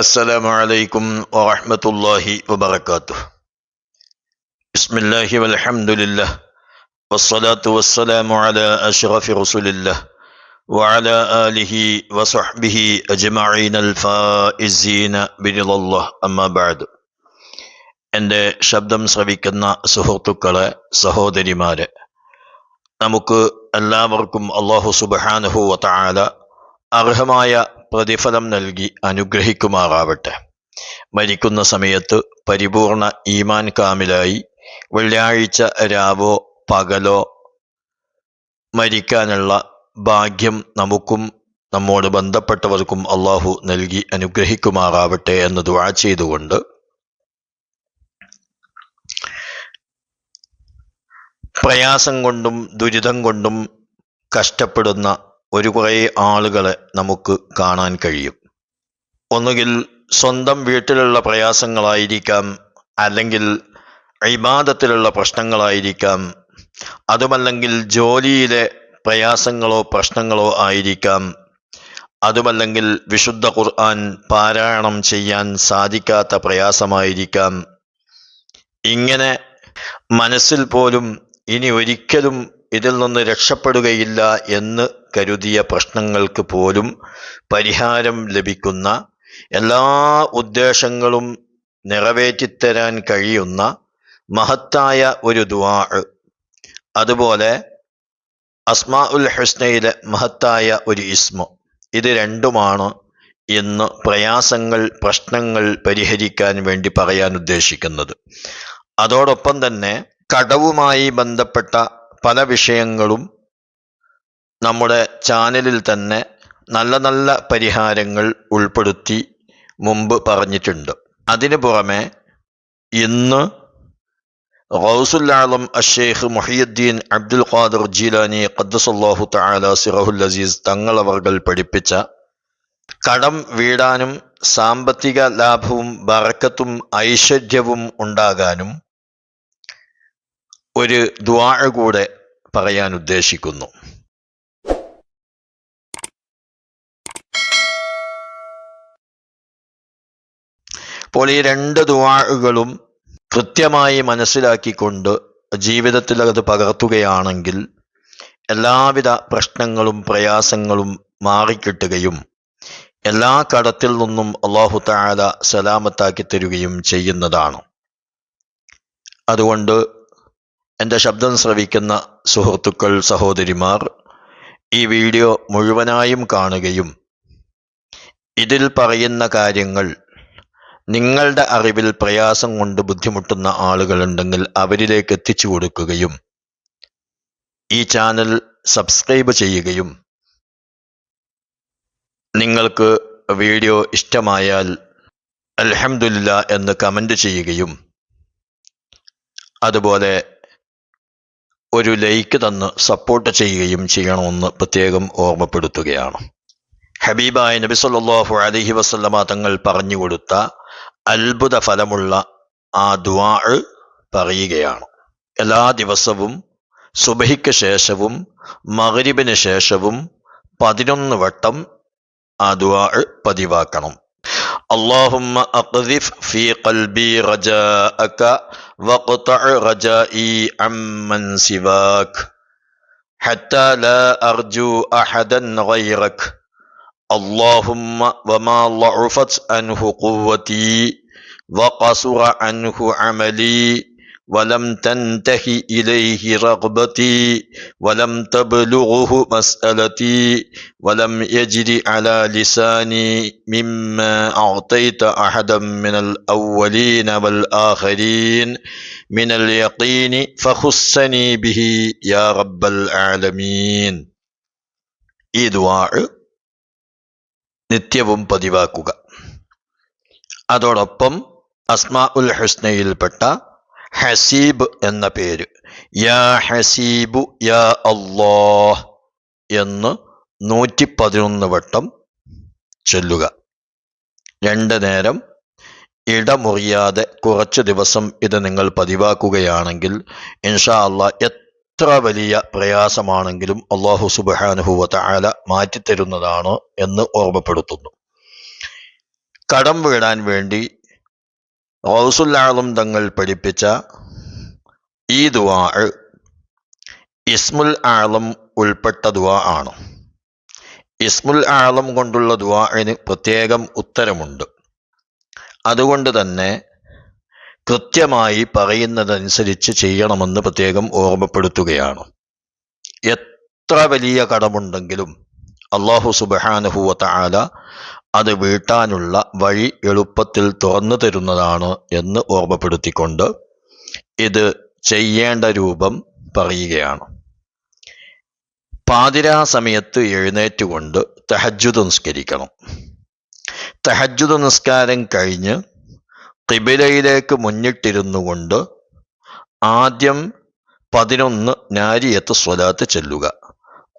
السلام عليكم ورحمة الله وبركاته بسم الله والحمد لله والصلاة والسلام على أشرف رسول الله وعلى آله وصحبه أجمعين الفائزين برضا الله أما بعد എൻ്റെ ശബ്ദം ശ്രവിക്കുന്ന സുഹൃത്തുക്കളെ സഹോദരിമാരെ നമുക്ക് എല്ലാവർക്കും അള്ളാഹു സുബാനുഹു വതാല അർഹമായ പ്രതിഫലം നൽകി അനുഗ്രഹിക്കുമാറാവട്ടെ. മരിക്കുന്ന സമയത്ത് പരിപൂർണ ഈമാൻ കാമിലായി. വെള്ളിയാഴ്ച രാവോ പകലോ മരിക്കാനുള്ള ഭാഗ്യം നമുക്കും നമ്മോട് ബന്ധപ്പെട്ടവർക്കും അള്ളാഹു നൽകി അനുഗ്രഹിക്കുമാറാവട്ടെ എന്ന് ദുആ ചെയ്തുകൊണ്ട് പ്രയാസം കൊണ്ടും ദുരിതം കൊണ്ടും കഷ്ടപ്പെടുന്ന ഒരു കുറേ ആളുകളെ നമുക്ക് കാണാൻ കഴിയും. ഒന്നുകിൽ സ്വന്തം വീട്ടിലുള്ള പ്രയാസങ്ങളായിരിക്കാം അല്ലെങ്കിൽ ഇബാദത്തിലുള്ള പ്രശ്നങ്ങളായിരിക്കാം അതുമല്ലെങ്കിൽ ജോലിയിലെ പ്രയാസങ്ങളോ പ്രശ്നങ്ങളോ ആയിരിക്കാം. അതുമല്ലെങ്കിൽ വിശുദ്ധ ഖുർആൻ പാരായണം ചെയ്യാൻ സാധിക്കാത്ത പ്രയാസമായിരിക്കാം. ഇങ്ങനെ മനസ്സിൽ പോലും ഇനി ഒരിക്കലും ഇതിൽ നിന്ന് രക്ഷപ്പെടുകയില്ല എന്ന് കരുതിയ പ്രശ്നങ്ങൾക്ക് പോലും പരിഹാരം ലഭിക്കുന്ന എല്ലാ ഉദ്ദേശങ്ങളും നിറവേറ്റിത്തരാൻ കഴിയുന്ന മഹത്തായ ഒരു ദുവാ അതുപോലെ അസ്മാ ഉൽ ഹുസ്നയിലെ മഹത്തായ ഒരു ഇസ്മു. ഇത് രണ്ടുമാണ് ഇന്ന് പ്രയാസങ്ങൾ പ്രശ്നങ്ങൾ പരിഹരിക്കാൻ വേണ്ടി പറയാൻ ഉദ്ദേശിക്കുന്നത്. അതോടൊപ്പം തന്നെ കടവുമായി ബന്ധപ്പെട്ട പല വിഷയങ്ങളും നമ്മുടെ ചാനലിൽ തന്നെ നല്ല നല്ല പരിഹാരങ്ങൾ ഉൾപ്പെടുത്തി മുമ്പ് പറഞ്ഞിട്ടുണ്ട്. അതിനു പുറമെ ഇന്ന് റൗസുല്ലാളം അഷേഖ് മുഹിയുദ്ദീൻ അബ്ദുൽ ഖാദർ ജീലാനി ഖദ്ദസല്ലാഹു തആല സിറഹുൽ അസീസ് തങ്ങളവർകൾ പഠിപ്പിച്ച കടം വീടാനും സാമ്പത്തിക ലാഭവും ബറക്കത്തും ഐശ്വര്യവും ഉണ്ടാകാനും ഒരു ദ്വാഴ കൂടെ പറയാൻ ഉദ്ദേശിക്കുന്നു. അപ്പോൾ ഈ രണ്ട് ദുവാഴുകളും കൃത്യമായി മനസ്സിലാക്കിക്കൊണ്ട് ജീവിതത്തിൽ അത് പകർത്തുകയാണെങ്കിൽ എല്ലാവിധ പ്രശ്നങ്ങളും പ്രയാസങ്ങളും മാറിക്കിട്ടുകയും എല്ലാ കടത്തിൽ നിന്നും അള്ളാഹു താല സലാമത്താക്കി തരുകയും ചെയ്യുന്നതാണ്. അതുകൊണ്ട് എന്റെ ശബ്ദം ശ്രവിക്കുന്ന സുഹൃത്തുക്കൾ സഹോദരിമാർ ഈ വീഡിയോ മുഴുവനായും കാണുകയും ഇതിൽ പറയുന്ന കാര്യങ്ങൾ നിങ്ങളുടെ അറിവിൽ പ്രയാസം കൊണ്ട് ബുദ്ധിമുട്ടുന്ന ആളുകളുണ്ടെങ്കിൽ അവരിലേക്ക് എത്തിച്ചു കൊടുക്കുകയും ഈ ചാനൽ സബ്സ്ക്രൈബ് ചെയ്യുകയും നിങ്ങൾക്ക് വീഡിയോ ഇഷ്ടമായാൽ അലഹമില്ല എന്ന് കമന്റ് ചെയ്യുകയും അതുപോലെ ഒരു ലൈക്ക് തന്ന് സപ്പോർട്ട് ചെയ്യുകയും ചെയ്യണമെന്ന് പ്രത്യേകം ഓർമ്മപ്പെടുത്തുകയാണ്. ഹബീബായ നബി സല്ലാഹു അലഹി വസല്ലമ തങ്ങൾ പറഞ്ഞു കൊടുത്ത അത്ഭുത ഫലമുള്ള ആ ദുആ പറയുകയാണ്. എല്ലാ ദിവസവും സുബഹിക്ക് ശേഷവും മകരിബിന് ശേഷവും പതിനൊന്ന് വട്ടം ആ ദുആ പതിവാക്കണം. اللهم أقذف في قلبي رجاءك وأقطع رجائي عمن سواك حتى لا أرجو أحدا غيرك. اللهم وما ضعفت عنه قوتي وقصر عنه عملي ولم تنته إليه رغبتي ولم تبلغه مسألتي ولم يجد على لساني مما أعطيت أحدا من الأولين والآخرين من اليقين فخصني به يا رب العالمين ഈ ദുആ നിത്യവും പതിവാക്കുക അതോടൊപ്പം അസ്മാ ഉൽ ഹുസ്നയിൽപ്പെട്ട ഹസീബ് എന്ന പേര്. യാ ഹസീബു യാ അള്ളാഹ് എന്ന് നൂറ്റി പതിനൊന്ന് വട്ടം ചൊല്ലുക. രണ്ട് നേരം ഇടമുറിയാതെ കുറച്ച് ദിവസം ഇത് നിങ്ങൾ പതിവാക്കുകയാണെങ്കിൽ ഇൻഷാ അള്ളാ എത്ര വലിയ പ്രയാസമാണെങ്കിലും അള്ളാഹു സുബാനുഹുവ ആല മാറ്റിത്തരുന്നതാണ് എന്ന് ഓർമ്മപ്പെടുത്തുന്നു. കടം വീടാൻ വേണ്ടി റൗസുല്ലാളും തങ്ങൾ പഠിപ്പിച്ച ഈ ദുവാ ഇസ്മുൽ ആളം ഉൾപ്പെട്ട ദുവാ ആണ്. ഇസ്മുൽ ആളം കൊണ്ടുള്ള ദുവാന് പ്രത്യേകം ഉത്തരമുണ്ട്. അതുകൊണ്ട് തന്നെ കൃത്യമായി പറയുന്നതനുസരിച്ച് ചെയ്യണമെന്ന് പ്രത്യേകം ഓർമ്മപ്പെടുത്തുകയാണ്. എത്ര വലിയ കടമുണ്ടെങ്കിലും അള്ളാഹു സുബഹാനുഹൂവത്ത ആല അത് വീട്ടാനുള്ള വഴി എളുപ്പത്തിൽ തുറന്നു തരുന്നതാണ് എന്ന് ഓർമ്മപ്പെടുത്തിക്കൊണ്ട് ഇത് ചെയ്യേണ്ട രൂപം പറയുകയാണ്. പാതിരാ സമയത്ത് എഴുന്നേറ്റുകൊണ്ട് തഹജുദ് നിസ്കരിക്കണം. തഹജുദ് നിസ്കാരം കഴിഞ്ഞ് തിബിലയിലേക്ക് മുന്നിട്ടിരുന്നു കൊണ്ട് ആദ്യം പതിനൊന്ന് നാരിയത്ത് സ്വലാത്ത് ചെല്ലുക.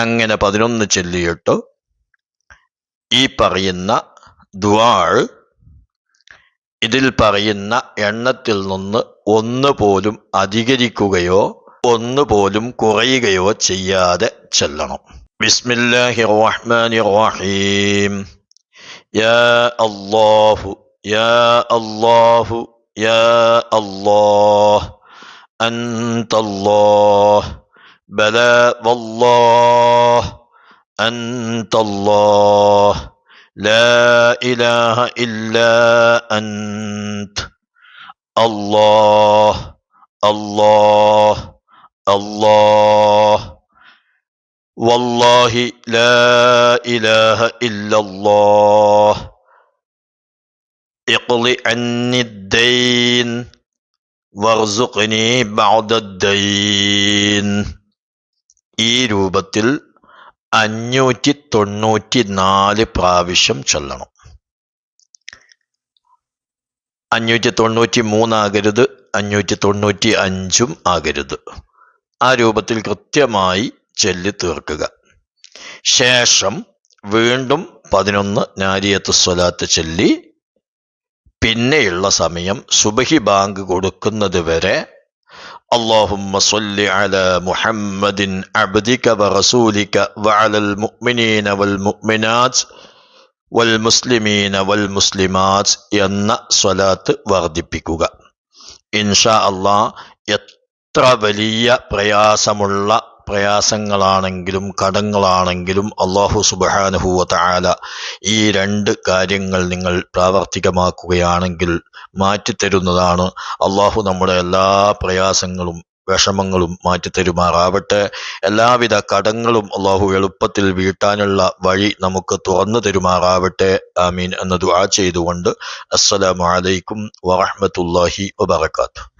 അങ്ങനെ പതിനൊന്ന് ചൊല്ലിയിട്ട് ഈ പറയുന്ന ദ്വാൾ ഇതിൽ പറയുന്ന എണ്ണത്തിൽ നിന്ന് ഒന്ന് പോലും അധികരിക്കുകയോ ഒന്ന് പോലും കുറയുകയോ ചെയ്യാതെ ചെല്ലണം. ബിസ്മില്ലാഹി റഹ്മാനി റഹീം യാ അല്ലാഹു യാ അല്ലാഹു യാ അല്ലാഹ് അൻതല്ലാഹ്. بلى والله أنت الله. لا إله إلا أنت. الله الله الله. والله لا إله إلا الله. اقض عني الدين وارزقني بعد الدين. ഈ രൂപത്തിൽ അഞ്ഞൂറ്റി തൊണ്ണൂറ്റി നാല് പ്രാവശ്യം ചൊല്ലണം. അഞ്ഞൂറ്റി തൊണ്ണൂറ്റി മൂന്നാകരുത് അഞ്ഞൂറ്റി തൊണ്ണൂറ്റി അഞ്ചും ആകരുത്. ആ രൂപത്തിൽ കൃത്യമായി ചൊല്ലി തീർക്കുക. ശേഷം വീണ്ടും പതിനൊന്ന് നാരിയത്ത് സ്വലാത്ത് ചൊല്ലി പിന്നെയുള്ള സമയം സുബഹി ബാങ്ക് കൊടുക്കുന്നത് വരെ اللهم صل على محمد عبدك ورسولك وعلى المؤمنين والمؤمنات والمسلمين والمسلمات എന്ന സ്വലാത്ത് വർദ്ധിപ്പിക്കുക ഇൻഷാ അള്ളാ എത്ര വലിയ പ്രയാസമുള്ള പ്രയാസങ്ങളാണെങ്കിലും കടങ്ങളാണെങ്കിലും അള്ളാഹു സുബഹാനുഹൂവ താല ഈ രണ്ട് കാര്യങ്ങൾ നിങ്ങൾ പ്രാവർത്തികമാക്കുകയാണെങ്കിൽ മാറ്റിത്തരുന്നതാണ്. അള്ളാഹു നമ്മുടെ എല്ലാ പ്രയാസങ്ങളും വിഷമങ്ങളും മാറ്റിത്തരുമാറാവട്ടെ. എല്ലാവിധ കടങ്ങളും അള്ളാഹു എളുപ്പത്തിൽ വീട്ടാനുള്ള വഴി നമുക്ക് തുറന്നു തരുമാറാവട്ടെ. ആമീൻ എന്ന് ദുആ ചെയ്തുകൊണ്ട് അസ്സലാമു അലൈക്കും വറഹ്മത്തുള്ളാഹി വബറകാതുഹു.